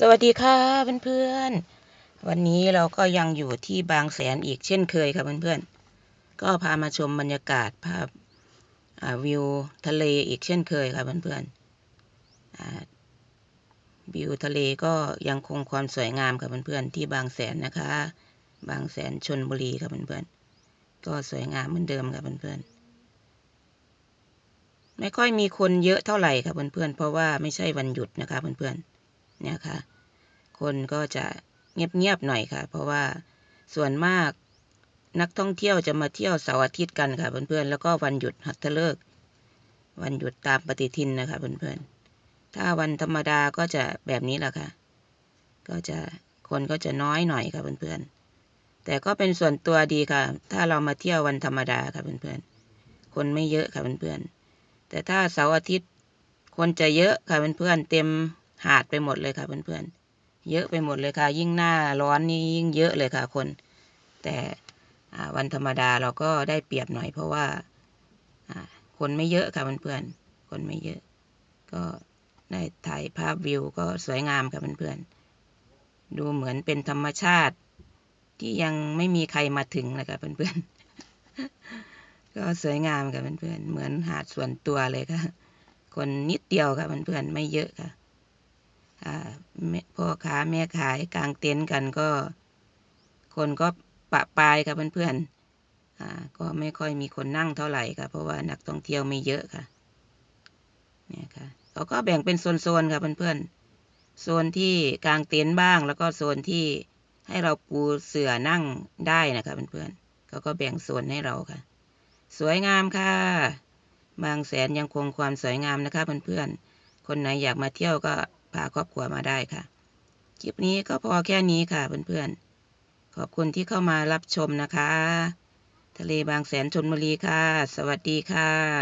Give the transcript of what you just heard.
สวัสดีค่ะเพื่อนๆ วันนี้เราก็ยังอยู่ที่บางแสนอีกเช่นเคยค่ะเพื่อนๆ ก็พามาชมบรรยากาศภาพวิวทะเลอีกเช่นเคยค่ะเพื่อนๆอ่าวิวทะเลก็ยังคงความสวยงามค่ะเพื่อนๆที่บางแสนนะคะ บางแสนชนบุรีค่ะเพื่อนๆ ก็สวยงามเหมือนเดิมค่ะเพื่อนๆไม่ค่อยมีคนเยอะเท่าไหร่ค่ะเพื่อนๆ เพราะว่าไม่ใช่วันหยุดนะคะเพื่อนๆ เนี่ยค่ะ คนก็จะเงียบๆหน่อยค่ะ เพราะว่าส่วนมากนักท่องเที่ยวจะมาเที่ยวเสาร์อาทิตย์กันค่ะ เพื่อนๆ แล้วก็วันหยุดหัตถฤกษ์วันหยุดตามปฏิทินนะคะเพื่อนๆ ถ้าวันธรรมดาก็จะแบบนี้แหละค่ะ ก็จะคนก็จะน้อยหน่อยค่ะเพื่อนๆ แต่ก็เป็นส่วนตัวดีค่ะ ถ้าเรามาเที่ยววันธรรมดาค่ะเพื่อนๆ คนไม่เยอะค่ะเพื่อนๆ แต่ถ้าเสาร์อาทิตย์คนจะเยอะค่ะเพื่อนๆ เต็ม หาดไปหมดเลยค่ะเพื่อนๆ เยอะไปหมดเลยค่ะ ยิ่งหน้าร้อนนี่ยิ่งเยอะเลยค่ะคน แต่วันธรรมดาเราก็ได้เปรียบหน่อยเพราะว่าคนไม่เยอะค่ะเพื่อนๆ คนไม่เยอะ ก็ได้ถ่ายภาพวิวก็สวยงามค่ะเพื่อนๆ ดูเหมือนเป็นธรรมชาติที่ยังไม่มีใครมาถึงเลยค่ะเพื่อนๆ ก็สวยงามค่ะเพื่อนๆ เหมือนหาดส่วนตัวเลยค่ะ คนนิดเดียวค่ะเพื่อนๆ ไม่เยอะค่ะ พ่อค้าแม่ขายกลางเต็นท์กันก็ คนก็ปะปายค่ะเพื่อนๆก็ไม่ค่อยมีคนนั่งเท่าไหร่ค่ะ เพราะว่านักท่องเที่ยวไม่เยอะค่ะเนี่ยค่ะเขาก็แบ่งเป็นโซนๆค่ะเพื่อนๆโซนที่กลางเต็นท์บ้าง แล้วก็โซนที่ให้เราปูเสื่อนั่งได้นะคะเพื่อนๆเขาก็แบ่งโซนให้เราค่ะ สวยงามค่ะ บางแสนยังคงความสวยงามนะคะเพื่อนๆคนไหนอยากมาเที่ยวก็ พาครอบครัวมาได้ค่ะ คลิปนี้ก็พอแค่นี้ค่ะเพื่อนๆ ขอบคุณที่เข้ามารับชมนะคะ ทะเลบางแสนชนบุรีค่ะ สวัสดีค่ะ